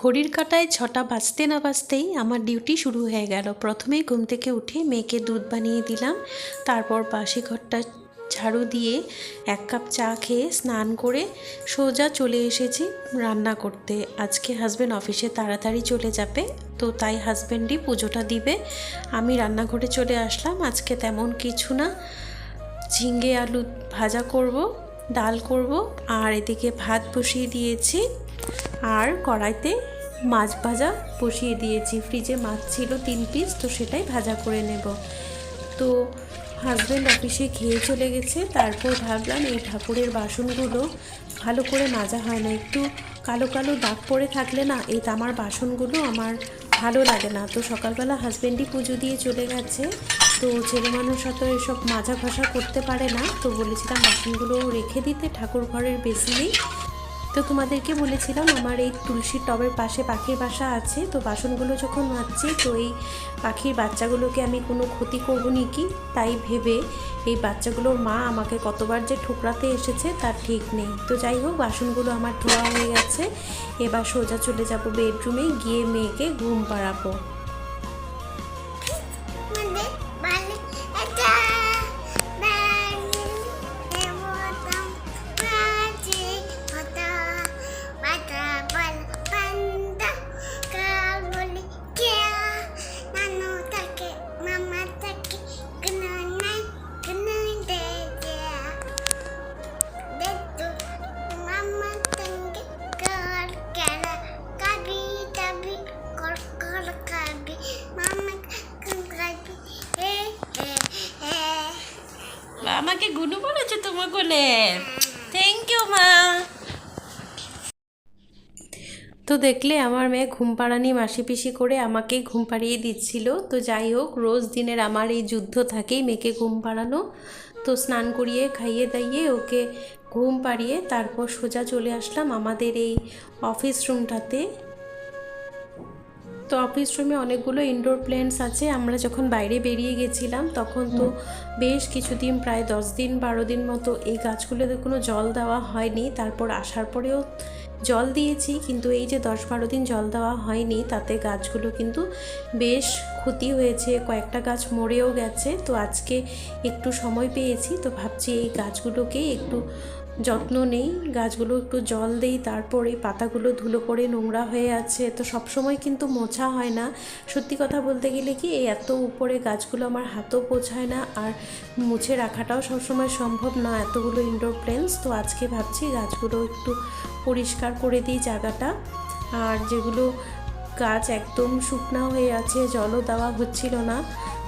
ঘড়ির কাঁটায় ছটা বাজতে না বাজতেই আমার ডিউটি শুরু হয়ে গেল। প্রথমেই ঘুম থেকে উঠে মেয়েকে দুধ বানিয়ে দিলাম। তারপর বাসি ঘরটা ঝাড়ু দিয়ে এক কাপ চা খেয়ে স্নান করে সোজা চলে এসেছি রান্না করতে। আজকে হাজব্যান্ড অফিসে তাড়াতাড়ি চলে যাবে, তো তাই হাজব্যান্ডই পুজোটা দিবে। আমি রান্নাঘরে চলে আসলাম। আজকে তেমন কিছু না। ঝিঙ্গে আলু ভাজা করব, ডাল করব, আর এদিকে ভাত বসিয়ে দিয়েছি। আর কড়াইতে মাছ ভাজা বসিয়ে দিয়েছি। ফ্রিজে মাছ ছিল তিন পিস তো সেটাই ভাজা করে নেব। তো হাজব্যান্ড অফিসে খেয়ে চলে গেছে। তারপর ভাবলাম এই ঠাকুরের বাসনগুলো ভালো করে মাজা হয় না। একটু কালো কালো দাগ পড়ে থাকলে না এই তামার বাসনগুলো আমার ভালো লাগে না। তো সকালবেলা হাজব্যান্ডই পুজো দিয়ে চলে গেছে। তো ছেলে মানুষ অত এসব মাজা ঘষা করতে পারে না। তো বলেছিলাম বাসনগুলো রেখে দিতে। ঠাকুর ঘরের বেসিনেই তো তোমাদেরকে বলেছিলাম, আমার এই তুলসীর টবের পাশে পাখির বাসা আছে, তো বাসনগুলো যখন মাজছি, তো এই পাখির বাচ্চাগুলোকে আমি কোনো ক্ষতি করব কি? তাই ভেবে এই বাচ্চাগুলোর মা আমাকে কতবার যে ঠোকরাতে এসেছে, তার ঠিক নেই। তো যাই হোক, বাসনগুলো আমার ধোয়া হয়ে গেছে, এবার সোজা চলে যাব বেডরুমে, গিয়ে মেয়েকে ঘুম পাড়াবো। আমাকে গুনু বলেছে তোমার কোলে। থ্যাংক ইউ মা। তো দেখলে আমার মেয়ে ঘুম পাড়ানি মাসি পিসি করে আমাকে ঘুম পাড়িয়ে দিচ্ছিল। তো যাই হোক, রোজ দিনের আমার এই যুদ্ধ থাকেই মেয়েকে ঘুম পাড়ানো। তো স্নান করিয়ে, খাইয়ে দাইয়ে ওকে ঘুম পাড়িয়ে তারপর সোজা চলে আসলাম আমাদের এই অফিস রুমটাতে তো অফিস রুমে অনেকগুলো ইনডোর প্ল্যান্টস আছে। আমরা যখন বাইরে বেরিয়ে গেছিলাম তখন তো বেশ কিছুদিন প্রায় দশ দিন বারো দিন মতো এই গাছগুলোতে কোনো জল দেওয়া হয়নি। তারপর আসার পরেও জল দিয়েছি কিন্তু এই যে দশ বারো দিন জল দেওয়া হয়নি তাতে গাছগুলো কিন্তু বেশ ক্ষতি হয়েছে। কয়েকটা গাছ মরেও গেছে। তো আজকে একটু সময় পেয়েছি তো ভাবছি এই গাছগুলোকে একটু যত্ন নেই, গাছগুলো একটু জল দেই, তারপরে পাতাগুলো ধুলো করে নোংরা হয়ে আছে, তো সবসময় কিন্তু মোছা হয় না। সত্যি কথা বলতে গেলে কি এত উপরে গাছগুলো আমার হাতও পৌঁছায় না, আর মুছে রাখাটাও সবসময় সম্ভব না, এতগুলো ইনডোর প্লেন্স তো আজকে ভাবছি গাছগুলো একটু পরিষ্কার করে দিই জায়গাটা। আর যেগুলো গাছ একদম শুকনা হয়ে আছে, জলও দেওয়া হচ্ছিল না,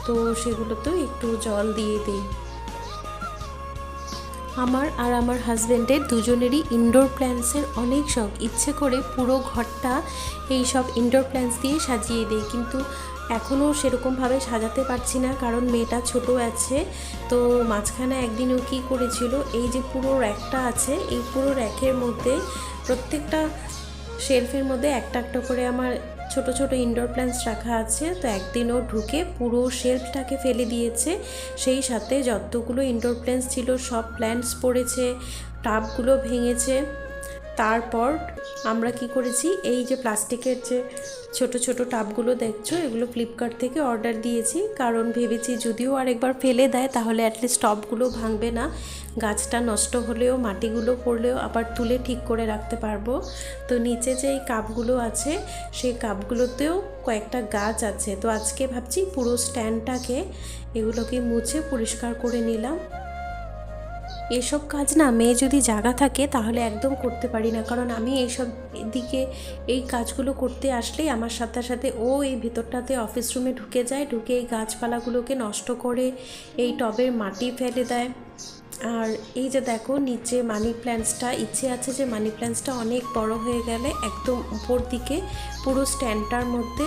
তো সেগুলোতেও একটু জল দিয়ে দিই। আমার আর আমার হাজব্যান্ডের দুজনেরই ইনডোর প্ল্যান্টসের অনেক শখ। ইচ্ছে করে পুরো ঘরটা এই সব ইনডোর প্ল্যান্টস দিয়ে সাজিয়ে দেয় কিন্তু এখনও সেরকমভাবে সাজাতে পারছি না, কারণ মেয়েটা ছোট আছে। তো মাঝখানে একদিন ও কী করেছিল, এই যে পুরো র্যাকটা আছে, এই পুরো র্যাকের মধ্যে প্রত্যেকটা শেলফের মধ্যে একটা একটা করে আমার ছোট ছোট ইনডোর প্ল্যান্টস রাখা আছে, তো একদিনও ঢুকে পুরো শেলফটাকে ফেলে দিয়েছে। সেই সাথে যতগুলো ইনডোর প্ল্যান্টস ছিল, সব প্ল্যান্টস পড়েছে, টাবগুলো ভেঙেছে। তারপর আমরা কি করেছি, এই যে প্লাস্টিকের যে ছোট ছোট টাবগুলো দেখছ, এগুলো ফ্লিপকার্ট থেকে অর্ডার দিয়েছি। কারণ ভেবেছি যদিও আরেকবার ফেলে দেয়, তাহলে অ্যাটলিস্ট টবগুলো ভাঙবে না। গাছটা নষ্ট হলেও, মাটিগুলো পড়লেও আবার তুলে ঠিক করে রাখতে পারব। তো নিচে যে এই কাপগুলো আছে, সেই কাপগুলোতেও কয়েকটা গাছ আছে। তো আজকে ভাবছি পুরো স্ট্যান্ডটাকে এগুলোকে মুছে পরিষ্কার করে নিলাম। এসব কাজ না মেয়ে যদি জাগা থাকে তাহলে একদম করতে পারি না। কারণ আমি এইসব দিকে এই কাজগুলো করতে আসলেই আমার সাথে সাথে ও এই ভিতরটাতে অফিস রুমে ঢুকে যায়, ঢুকে এই গাছপালাগুলোকে নষ্ট করে এই টবের মাটি ফেলে দেয়। আর এই যে দেখো, নিচে মানি প্ল্যান্টসটা ইচ্ছে আছে যে মানি প্ল্যান্টসটা অনেক বড় হয়ে গেলে একদম উপর দিকে পুরো স্ট্যান্ডটার মধ্যে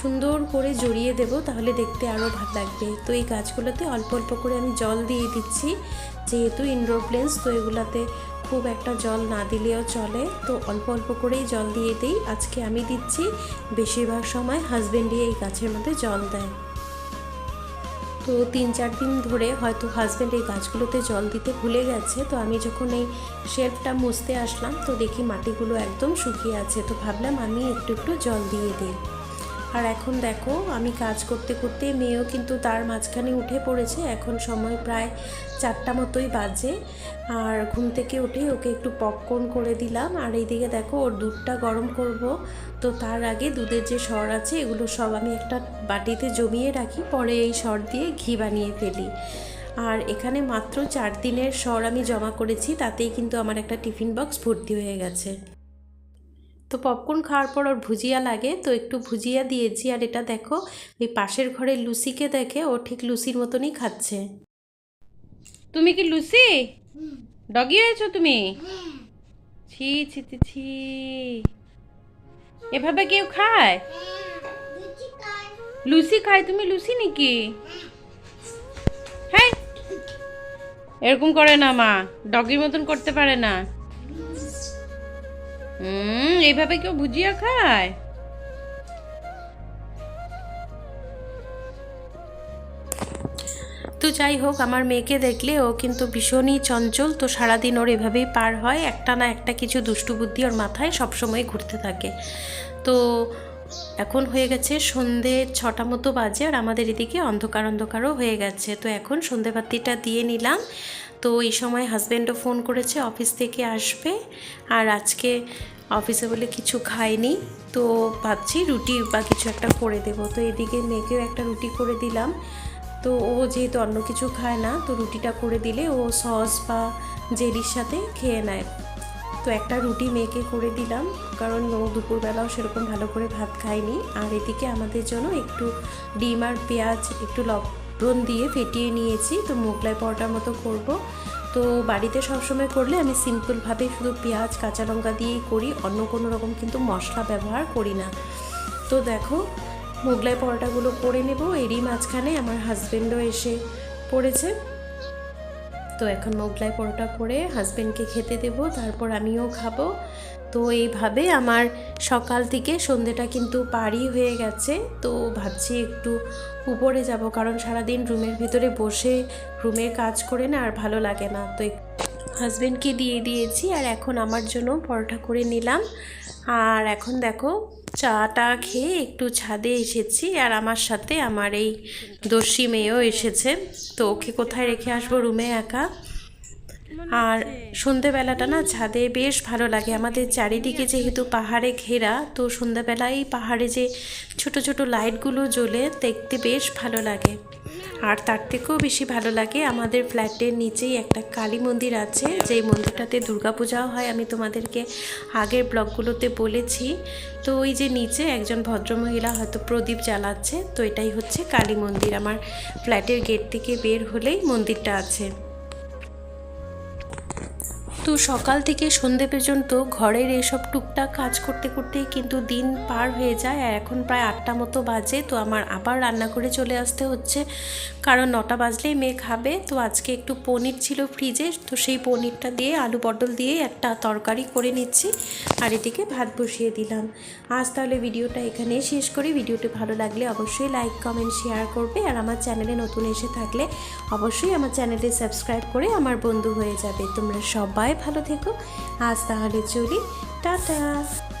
সুন্দর করে জড়িয়ে দেব, তাহলে দেখতে আরও ভালো লাগবে। তো এই গাছগুলোতে অল্প অল্প করে আমি জল দিয়ে দিচ্ছি, যেহেতু ইনডোর প্লেন্স তো এগুলাতে খুব একটা জল না দিলেও চলে। তো অল্প অল্প করেই জল দিয়ে দিই। আজকে আমি দিচ্ছি, বেশিরভাগ সময় হাজব্যান্ডই এই গাছের মধ্যে জল দেয়। তো তিন চার দিন ধরে হয়তো হাজব্যান্ড এই গাছগুলোতে জল দিতে ভুলে গেছে। তো আমি যখন এই শেল্ফটা মুছতে আসলাম, তো দেখি মাটিগুলো একদম শুকিয়ে আছে। তো ভাবলাম আমি একটু একটু জল দিয়ে দিই। আর এখন দেখো, আমি কাজ করতে করতে মেয়েও কিন্তু তার মাঝখানে উঠে পড়েছে। এখন সময় প্রায় চারটা মতোই বাজে। আর ঘুম থেকে উঠে ওকে একটু পপকর্ন করে দিলাম। আর এইদিকে দেখো, ওর দুধটা গরম করব। তো তার আগে দুধের যে সর আছে, এগুলো সব আমি একটা বাটিতে জমিয়ে রাখি। পরে এই সর দিয়ে ঘি বানিয়ে ফেলি। আর এখানে মাত্র চার দিনের সর আমি জমা করেছি। তাতেই কিন্তু আমার একটা টিফিন বক্স ভর্তি হয়ে গেছে। তো পপকর্ন খাওয়ার পর ওর ভুজিয়া লাগে, তো একটু ভুজিয়া দিয়েছি। আর এটা দেখো ওই পাশের ঘরে লুসিকে দেখে, ও ঠিক লুসির মতনই খাচ্ছে। তুমি কি লুসি? ডগি হয়েছো তুমি? ছি ছি ছি এভাবে কেউ খায়? লুসি খায়? তুমি লুসি নাকি? হ্যাঁ এরকম করে না মা, ডগির মতন করতে পারে না। হুম, এইভাবে কেউ ভুজিয়া খায়? তো যাই হোক, আমার মেয়েকে দেখলে ও কিন্তু ভীষণই চঞ্চল। তো সারাদিন ওর এভাবেই পার হয়। একটা না একটা কিছু দুষ্টু বুদ্ধি ওর মাথায় সবসময় ঘুরতে থাকে। তো এখন হয়ে গেছে সন্ধে ছটা মতো বাজে আর আমাদের এদিকে অন্ধকার অন্ধকারও হয়ে গেছে। তো এখন সন্ধেবাতিটা দিয়ে নিলাম। তো এই সময় হাজব্যান্ডও ফোন করেছে অফিস থেকে আসবে। আর আজকে অফিসে বলে কিছু খায়নি তো ভাবছি রুটি বা কিছু একটা করে দেবো। তো এদিকে মেয়েকেও একটা রুটি করে দিলাম। তো ও যেহেতু অন্য কিছু খায় না, তো রুটিটা করে দিলে ও সস বা জেলির সাথে খেয়ে নেয়। তো একটা রুটি মেয়েকে করে দিলাম, কারণ ও দুপুরবেলাও সেরকম ভালো করে ভাত খায়নি। আর এদিকে আমাদের জন্য একটু ডিম আর পেঁয়াজ, একটু লবণ দিয়ে ফেটিয়ে নিয়েছি। তো মোগলাই পরোটার মতো করব। তো বাড়িতে সবসময় করলে আমি সিম্পলভাবে শুধু পেঁয়াজ, কাঁচা লঙ্কা দিয়েই করি, অন্য কোনো রকম কিন্তু মশলা ব্যবহার করি না। তো দেখো, মোগলাই পরোটাগুলো করে নেব, এরই মাঝখানে আমার হাজব্যান্ডও এসে পড়েছে। তো এখন মোগলাই পরোটা করে হাজব্যান্ডকে খেতে দেব, তারপর আমিও খাব। তো এইভাবে আমার সকাল থেকে সন্ধেটা কিন্তু পারই হয়ে গেছে। তো ভাবছি একটু উপরে যাব কারণ সারাদিন রুমের ভিতরে বসে রুমের কাজ করে না আর ভালো লাগে না। তো হাজব্যান্ডকে দিয়ে দিয়েছি আর এখন আমার জন্য পরোটা করে নিলাম। আর এখন দেখো চাটা খেয়ে একটু ছাদে এসেছি আর আমার সাথে আমার এই দস্যি মেয়েও এসেছে। তো ওকে কোথায় রেখে আসব? রুমে একা। আর সন্ধেবেলাটা না ছাদে বেশ ভালো লাগে। আমাদের চারিদিকে যেহেতু পাহাড়ে ঘেরা তো সন্ধ্যাবেলায় পাহাড়ে যে ছোট ছোট লাইটগুলো জ্বলে দেখতে বেশ ভালো লাগে। আর তার থেকেও বেশি ভালো লাগে আমাদের ফ্ল্যাটের নিচেই একটা কালী মন্দির আছে। যেই মন্দিরটাতে দুর্গাপূজাও হয়। আমি তোমাদেরকে আগের ব্লগগুলোতে বলেছি। তো ওই যে নিচে একজন ভদ্রমহিলা হয়তো প্রদীপ জ্বালাচ্ছে। তো এটাই হচ্ছে কালী মন্দির। আমার ফ্ল্যাটের গেট থেকে বের হলেই মন্দিরটা আছে। তো সকাল থেকে সন্ধে পর্যন্ত ঘরের এসব টুকটাক কাজ করতে করতেই কিন্তু দিন পার হয়ে যায় আর এখন প্রায় আটটা মতো বাজে। তো আমার আবার রান্না করে চলে আসতে হচ্ছে। কারণ নটা বাজলেই মেয়ে খাবে। তো আজকে একটু পনির ছিল ফ্রিজে। তো সেই পনিরটা দিয়ে আলু পটল দিয়ে একটা তরকারি করে নিচ্ছি। আর এদিকে ভাত বসিয়ে দিলাম। আজ তাহলে ভিডিওটা এখানেই শেষ করি। ভিডিওটি ভালো লাগলে অবশ্যই লাইক, কমেন্ট, শেয়ার করবে। আর আমার চ্যানেলে নতুন এসে থাকলে অবশ্যই আমার চ্যানেলে সাবস্ক্রাইব করে আমার বন্ধু হয়ে যাবে। তোমরা সবাই ভালো থেকো। আজ তাহলে চলি। টাটা।